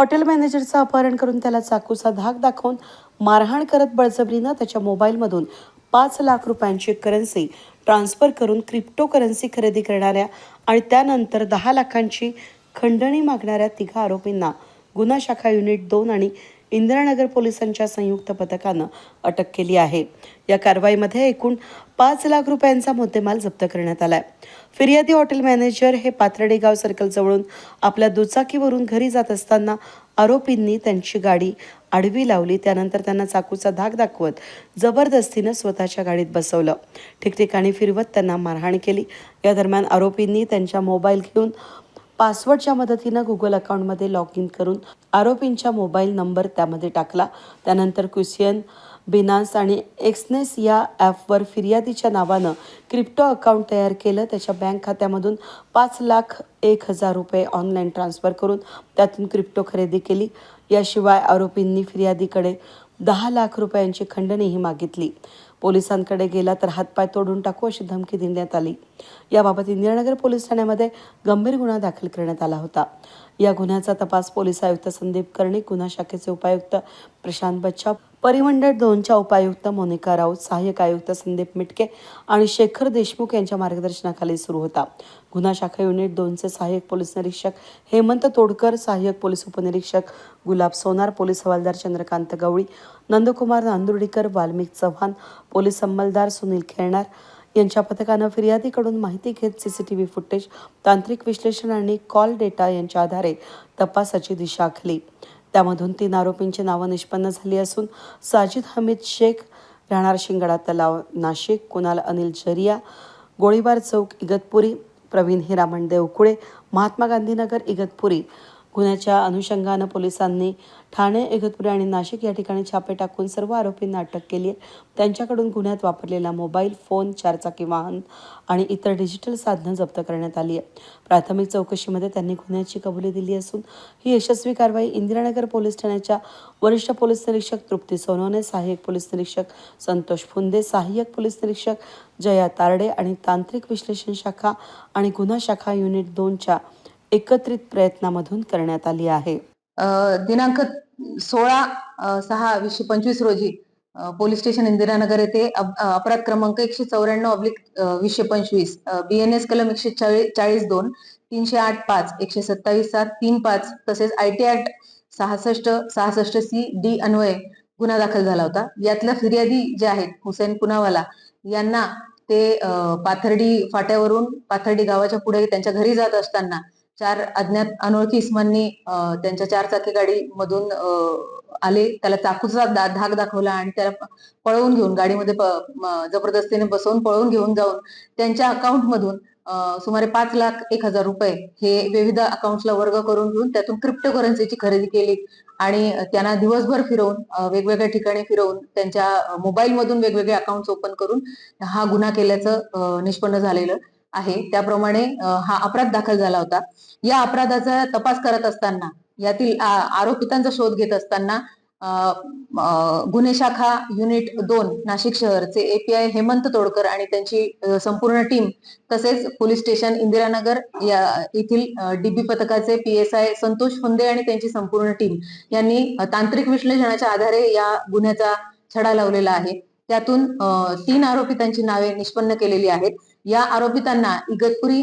Hotel मॅनेजरचं अपहरण करून त्याला चाकूचा धाक दाखवून मारहाण करत बळजबरीनं त्याच्या मोबाईलमधून पाच लाख रुपयांची करन्सी ट्रान्स्फर करून क्रिप्टो करन्सी खरेदी करणाऱ्या आणि त्यानंतर दहा लाखांची खंडणी मागणाऱ्या तिघा आरोपींना गुन्हा शाखा युनिट दोन आणि इंदिरानगर पोलिसांच्या संयुक्त पथकानं अटक केली आहे. या कारवाईमध्ये एकूण पाच लाख रुपयांचा मुद्देमाल जप्त करण्यात आलाय. फिर्यादी हॉटेल मॅनेजर हे पाथर्डेगाव सर्कल जवळून आपल्या दुचाकीवरून घरी जात असताना आरोपींनी त्यांची गाडी आडवी लावली. त्यानंतर त्यांना चाकूचा धाक दाखवत जबरदस्तीनं स्वतःच्या गाडीत बसवलं. ठिकठिकाणी फिरवत त्यांना मारहाण केली. या दरम्यान आरोपींनी त्यांच्या मोबाईल घेऊन पासवर्डच्या मदतीनं गुगल अकाउंटमध्ये लॉग इन करून आरोपींच्या मोबाईल नंबर त्यामध्ये टाकला. त्यानंतर क्युसियन बिनान्स आणि एक्सनेस या ॲपवर फिर्यादीच्या नावानं क्रिप्टो अकाउंट तयार केलं. त्याच्या बँक खात्यामधून पाच लाख एक हजार रुपये ऑनलाईन ट्रान्स्फर करून त्यातून क्रिप्टो खरेदी केली. याशिवाय आरोपींनी फिर्यादीकडे दहा लाख रुपयांची खंडणीही मागितली. पोलिसांकडे गेला तर हातपाय तोडून टाकू अशी धमकी देण्यात आली. याबाबत इंदिरानगर पोलीस ठाण्यामध्ये गंभीर गुन्हा दाखल करण्यात आला होता. या गुन्ह्याचा तपास पोलीस आयुक्त संदीप कर्णिक गुन्हा शाखेचे उपायुक्त प्रशांत बच्चा परिमंडळ दोनच्या उपायुक्त मोनिका राऊत सहाय्यक आयुक्त संदीप मिटके आणि शेखर देशमुख यांच्या मार्गदर्शनाखाली सुरू होता. गुन्हा शाखा युनिट दोनचे सहाय्यक पोलीस निरीक्षक हेमंत तोडकर सहाय्यक पोलीस उपनिरीक्षक गुलाब सोनार पोलीस हवालदार चंद्रकांत गवळी नंदकुमार नांदुर्डीकर वाल्मिक चव्हाण पोलीस अंमलदार सुनील खेळणार यांच्या पथकानं फिर्यादीकडून माहिती घेत सीसीटीव्ही फुटेज तांत्रिक विश्लेषण आणि कॉल डेटा यांच्या आधारे तपासाची दिशा आखली. त्यामधून तीन आरोपींची नावं निष्पन्न झाली असून साजिद हमीद शेख राहणार शिंगडा तलाव नाशिक कुणाल अनिल जरिया गोळीबार चौक इगतपुरी प्रवीण हिरामण देवकुळे महात्मा गांधीनगर इगतपुरी गुन्ह्याच्या अनुषंगानं पोलिसांनी ठाणे इगतपुरी आणि नाशिक या ठिकाणी छापे टाकून सर्व आरोपींना अटक केली आहे. त्यांच्याकडून गुन्ह्यात वापरलेला मोबाईल फोन चारचाकी वाहन आणि इतर डिजिटल साधनं जप्त करण्यात आली आहे. प्राथमिक चौकशीमध्ये त्यांनी गुन्ह्याची कबुली दिली असून ही यशस्वी कारवाई इंदिरानगर पोलीस ठाण्याच्या वरिष्ठ पोलीस निरीक्षक तृप्ती सोनवणे सहाय्यक पोलीस निरीक्षक संतोष फुंदे सहाय्यक पोलीस निरीक्षक जया तारडे आणि तांत्रिक विश्लेषण शाखा आणि गुन्हा शाखा युनिट दोनच्या एकत्रित प्रयत्नामधून करण्यात आली आहे. दिनांक सोळा सहा वीसशे पंचवीस रोजी पोलीस स्टेशन इंदिरानगर येथे अप- अपराध क्रमांक एकशे चौऱ्याण्णव अब्लिक वीसशे पंचवीस बी एन एस कलम एकशे चाळीस चाळीस दोन तीनशे आठ पाच एकशे सत्तावीस सात तीन पाच तसेच आय टी ऍक्ट सहासष्ट सहासष्ट सी डी अन्वये गुन्हा दाखल झाला होता. यातल्या फिर्यादी जे आहेत हुसेन पुनावाला यांना ते पाथर्डी फाट्यावरून पाथर्डी गावाच्या पुढे त्यांच्या घरी जात असताना चार अज्ञात अनोळखी इसमांनी त्यांच्या चार चाकी गाडी मधून आले. त्याला चाकूचा दा- धाक दाखवला आणि त्याला पळवून घेऊन गाडीमध्ये जबरदस्तीने बसवून पळवून घेऊन जाऊन त्यांच्या अकाउंट मधून सुमारे पाच लाख एक हजार रुपये हे विविध अकाउंटला वर्ग करून घेऊन त्यातून क्रिप्टो करन्सीची खरेदी केली. आणि त्यांना दिवसभर फिरवून वेगवेगळ्या ठिकाणी फिरवून त्यांच्या मोबाईल मधून वेगवेगळे अकाउंट ओपन करून हा गुन्हा केल्याचं निष्पन्न झालेलं. आहे. त्याप्रमाणे हा अपराध दाखल झाला होता. या अपराधाचा तपास करत असताना यातील आरोपितांचा शोध घेत असताना गुन्हे शाखा युनिट दोन नाशिक शहरचे एपीआय हेमंत तोडकर आणि त्यांची संपूर्ण टीम तसेच पोलीस स्टेशन इंदिरानगर या येथील डीबी पथकाचे पीएसआय संतोष फुंदे आणि त्यांची संपूर्ण टीम यांनी तांत्रिक विश्लेषणाच्या आधारे या गुन्ह्याचा छडा लावलेला आहे. त्यातून तीन तीन आरोपितांची नावे निष्पन्न केलेली आहेत. या आरोपितांना इगतपुरी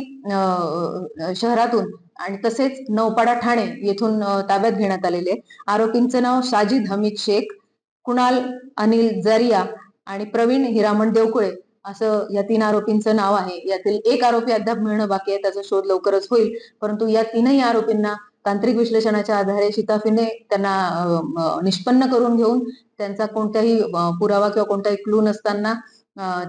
शहरातून आणि तसेच नौपाडा ठाणे येथून ताब्यात घेण्यात आलेले आरोपींचं नाव साजिद हमीद शेख कुणाल अनिल जरिया आणि प्रवीण हिरामण देवकुळे असं या तीन आरोपींचं नाव आहे. यातील एक आरोपी अद्याप मिळणं बाकी आहे त्याचा शोध लवकरच होईल. परंतु या तीनही आरोपींना तांत्रिक विश्लेषणाच्या आधारे शिताफीने त्यांना निष्पन्न करून घेऊन त्यांचा कोणताही पुरावा किंवा कोणताही क्लू नसताना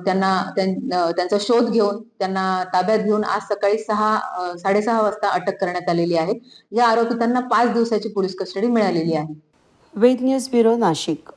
त्यांना त्यांचा शोध घेऊन त्यांना ताब्यात घेऊन आज सकाळी सहा साडेसहा वाजता अटक करण्यात आलेली आहे. या आरोपितांना पाच दिवसाची पोलीस कस्टडी मिळालेली आहे. Ved news bureau Nashik.